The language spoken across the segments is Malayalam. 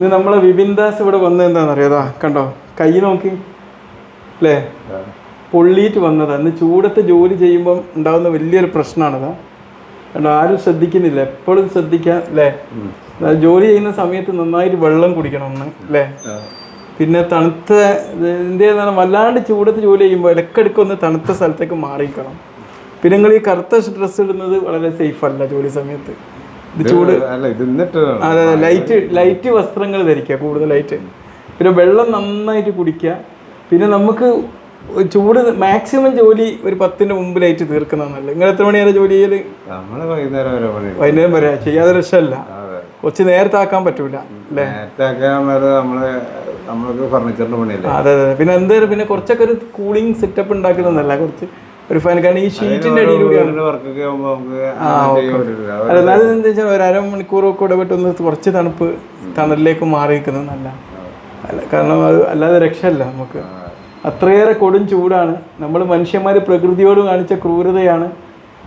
ഇത് നമ്മളെ വിപിൻ ദാസ് ഇവിടെ വന്നത് എന്താണെന്ന് അറിയാതാ കണ്ടോ? കൈ നോക്കി. അല്ലേ? പൊള്ളിയിട്ട് വന്നതാ. ഇന്ന് ചൂടത്ത് ജോലി ചെയ്യുമ്പം ഉണ്ടാകുന്ന വലിയൊരു പ്രശ്നമാണതാ. കണ്ടോ ആരും ശ്രദ്ധിക്കുന്നില്ല. എപ്പോഴും ശ്രദ്ധിക്കാൻ അല്ലേ? ജോലി ചെയ്യുന്ന സമയത്ത് നന്നായിട്ട് വെള്ളം കുടിക്കണം ഒന്ന് അല്ലേ? പിന്നെ തണുത്ത ഇതിന്റെ വല്ലാണ്ട് ചൂടത്ത് ജോലി ചെയ്യുമ്പോൾ ഇടയ്ക്കിടയ്ക്ക് ഒന്ന് തണുത്ത സ്ഥലത്തേക്ക് മാറിക്കണം പിന്നെ നിങ്ങൾ ഈ കറുത്ത ഡ്രസ്സ് ഇടുന്നത് വളരെ സേഫ് അല്ല ജോലി സമയത്ത്. ഇത് ചൂട്. അതെ ലൈറ്റ് ലൈറ്റ് വസ്ത്രങ്ങൾ ധരിക്കുക കൂടുതലായിട്ട് പിന്നെ വെള്ളം നന്നായിട്ട് കുടിക്കുക. പിന്നെ നമുക്ക് ചൂട് മാക്സിമം ജോലി ഒരു പത്തിന് മുമ്പിലായിട്ട് തീർക്കുന്നതല്ല നിങ്ങൾ എത്ര മണി വരെ ജോലി ചെയ്യൽ നമ്മൾ വൈകുന്നേരം വരെ പണി വൈകുന്നേരം വരെ. ചെയ്യാതെ രക്ഷമല്ല അതെ. കുറച്ച് നേരത്തെ ആക്കാൻ പറ്റൂല അല്ലേ? നേരത്തെ ആക്കാൻ നേരം നമ്മൾ നമ്മൾക്ക് ഫർണിച്ചറിന്റെ പണിയല്ലേ? അതെ അതെ പിന്നെ എന്തായാലും പിന്നെ കുറച്ചൊക്കെ ഒരു കൂളിംഗ് സെറ്റപ്പ് ഉണ്ടാക്കുന്നതല്ല കുറച്ച് ഒരു ഫാൻ കാരണം ഈ ഷീറ്റിന്റെ അടിയിലൂടെയാണ് വർക്കൊക്കെ ആകുമ്പോ നമുക്ക് അങ്ങനെ ചെയ്യാൻ പറ്റില്ല അത് അല്ല എന്നാലും എന്താ വെച്ചാൽ ഒരു അരമണിക്കൂറൊക്കെ ഇടപെട്ട് ഒന്ന് കുറച്ച് തണുപ്പ് തണലിലേക്ക് മാറി നിൽക്കുന്നത് നല്ല. അല്ല കാരണം അത് അല്ലാതെ രക്ഷയല്ല നമുക്ക്. അത്രയേറെ കൊടും ചൂടാണ്. നമ്മൾ മനുഷ്യന്മാർ പ്രകൃതിയോട് കാണിച്ച ക്രൂരതയാണ്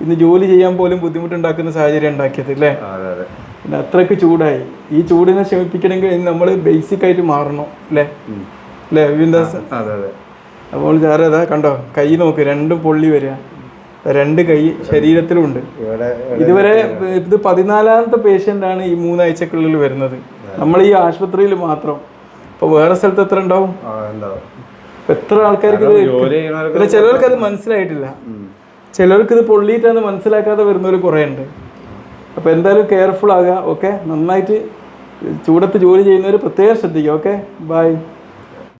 ഇന്ന് ജോലി ചെയ്യാൻ പോലും ബുദ്ധിമുട്ടുണ്ടാക്കുന്ന സാഹചര്യം ഉണ്ടാക്കിയത് അല്ലേ? പിന്നെ അത്രയ്ക്ക് ചൂടായി. ഈ ചൂടിനെ ശമിപ്പിക്കണമെങ്കിൽ നമ്മൾ ബേസിക് ആയിട്ട് മാറണം അല്ലേ? അല്ലേ വിവിന്ദാസ് അതെ അതെ. അപ്പോൾ സാറേ അതാ കണ്ടോ? കൈ നോക്ക് രണ്ടും പൊള്ളി വരിക. രണ്ട് കൈ ശരീരത്തിലുണ്ട്. ഇതുവരെ ഇത് പതിനാലാമത്തെ പേഷ്യന്റ് ആണ് ഈ മൂന്നാഴ്ചക്കുള്ളിൽ വരുന്നത്. നമ്മൾ ഈ ആശുപത്രിയിൽ മാത്രം. ഇപ്പൊ വേറെ സ്ഥലത്ത് എത്ര ഉണ്ടാവും? എത്ര ആൾക്കാർക്ക് പിന്നെ ചിലർക്ക് അത് മനസ്സിലായിട്ടില്ല. ചിലർക്ക് ഇത് പൊള്ളിയിട്ടാണ് മനസ്സിലാക്കാതെ വരുന്നവർ കുറേ ഉണ്ട് അപ്പോൾ എന്തായാലും കെയർഫുൾ ആകുക ഓക്കെ നന്നായിട്ട് ചൂടത്ത് ജോലി ചെയ്യുന്നവർ പ്രത്യേകം ശ്രദ്ധിക്കുക ഓക്കെ ബൈ